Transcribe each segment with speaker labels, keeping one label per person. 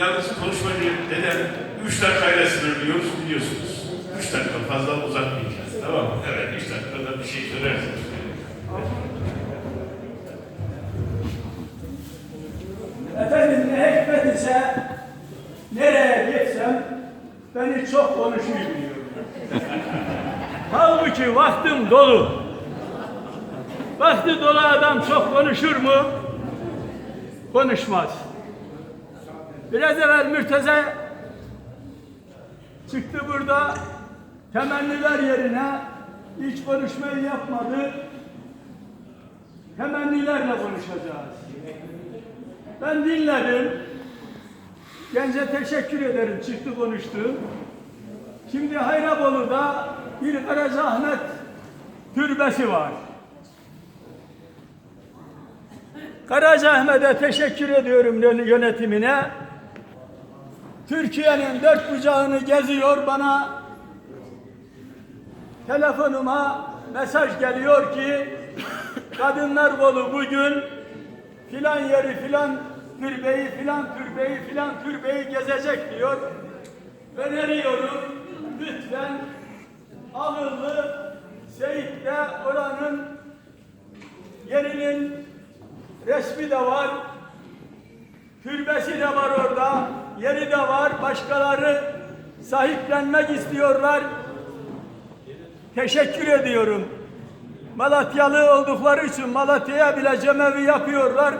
Speaker 1: yalnız konuşmayı neden? Üç dakikayla sınırlıyoruz biliyorsunuz. Üç dakika fazla uzatmayacağız. Tamam mı? Evet, üç dakikada bir şey söylersiniz.
Speaker 2: Efendim ne hikmet ise nereye gitsem beni çok konuşuyor biliyor. Halbuki vaktim dolu. Vakti dolu adam çok konuşur mu? Konuşmaz. Biraz evvel Mürteze çıktı burada temenniler yerine hiç konuşmayı yapmadı. Temennilerle konuşacağız. Ben dinledim. Gence teşekkür ederim. Çıktı konuştu. Şimdi Hayrabolu'da bir Karacaahmet türbesi var. Karacaahmet'e teşekkür ediyorum yön- yönetimine. Türkiye'nin dört bucağını geziyor bana. Telefonuma mesaj geliyor ki Kadınlar Kolu bugün filan yeri filan türbeyi filan türbeyi filan türbeyi gezecek diyor. Öneriyorum lütfen Ağıllı Seyit de oranın yerinin resmi de var. Türbesi de var orada. Yeri de var. Başkaları sahiplenmek istiyorlar. Teşekkür ediyorum. Malatyalı oldukları için Malatya'ya bile cemevi yapıyorlar.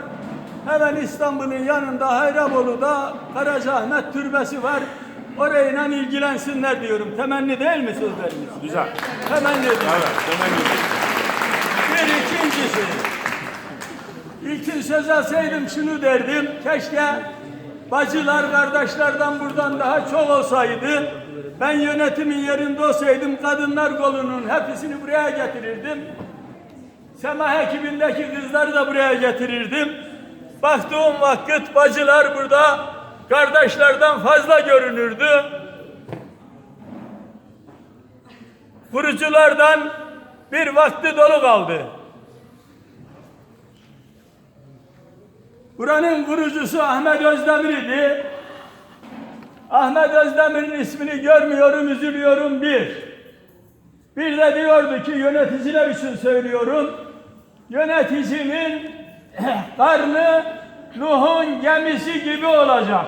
Speaker 2: Hemen İstanbul'un yanında Hayrabolu'da Karacaahmet Türbesi var. Orayla ilgilensinler diyorum. Temenni değil mi sözlerimiz?
Speaker 1: Güzel.
Speaker 2: Temenni ediyorum.
Speaker 1: Evet, hemen
Speaker 2: Bir ikincisi. İlkin söz alsaydım şunu derdim. Keşke bacılar kardeşlerden buradan daha çok olsaydı. Ben yönetimin yerinde olsaydım kadınlar kolunun hepsini buraya getirirdim. Sema ekibindeki kızları da buraya getirirdim. Baktığım vakit bacılar burada kardeşlerden fazla görünürdü. Kuruculardan bir vakti dolu kaldı. Buranın kurucusu Ahmet Özdemir idi. Ahmet Özdemir'in ismini görmüyorum, üzülüyorum bir. Bir de diyordu ki yöneticiler için söylüyorum. Yöneticinin karnı Nuh'un gemisi gibi olacak.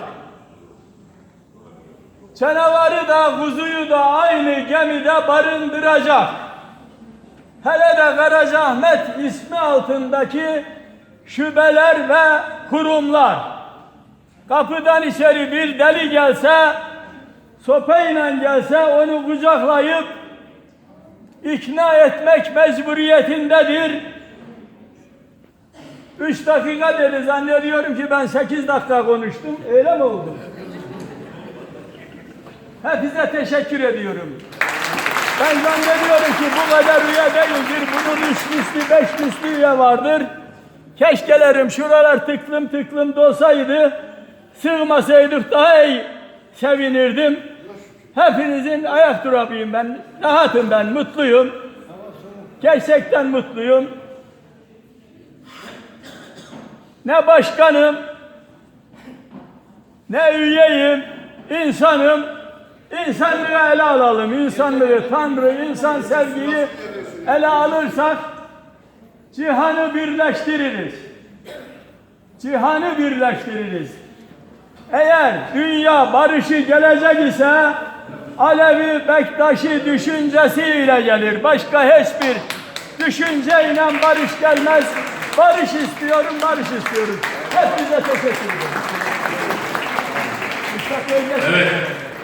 Speaker 2: Canavarı da kuzuyu da aynı gemide barındıracak. Hele de Karacaahmet ismi altındaki şubeler ve kurumlar. Kapıdan içeri bir deli gelse, sopayla gelse onu kucaklayıp ikna etmek mecburiyetindedir. Üç dakika dedi zannediyorum ki ben sekiz dakika konuştum. Öyle mi oldu? Hepinize teşekkür ediyorum. Ben zannediyorum ki bu kadar üye değildir. Bunun üç misli, beş misli üye vardır. Keşkelerim şuralar tıklım tıklım dolsaydı, sığmasaydık daha iyi sevinirdim. Hepinizin ayak durabıyım ben. Rahatım ben, mutluyum. Gerçekten mutluyum. Ne başkanım, ne üyeyim, insanım. İnsanlığı ele alalım. İnsanlığı, Tanrı, insan sevgiyi ele alırsak cihanı birleştiririz. Cihanı birleştiririz. Eğer dünya barışı gelecek ise Alevi Bektaşi düşüncesiyle gelir. Başka hiçbir düşünceyle barış gelmez. Barış istiyorum, barış istiyorum. Hepinize teşekkür ederim.
Speaker 1: Evet.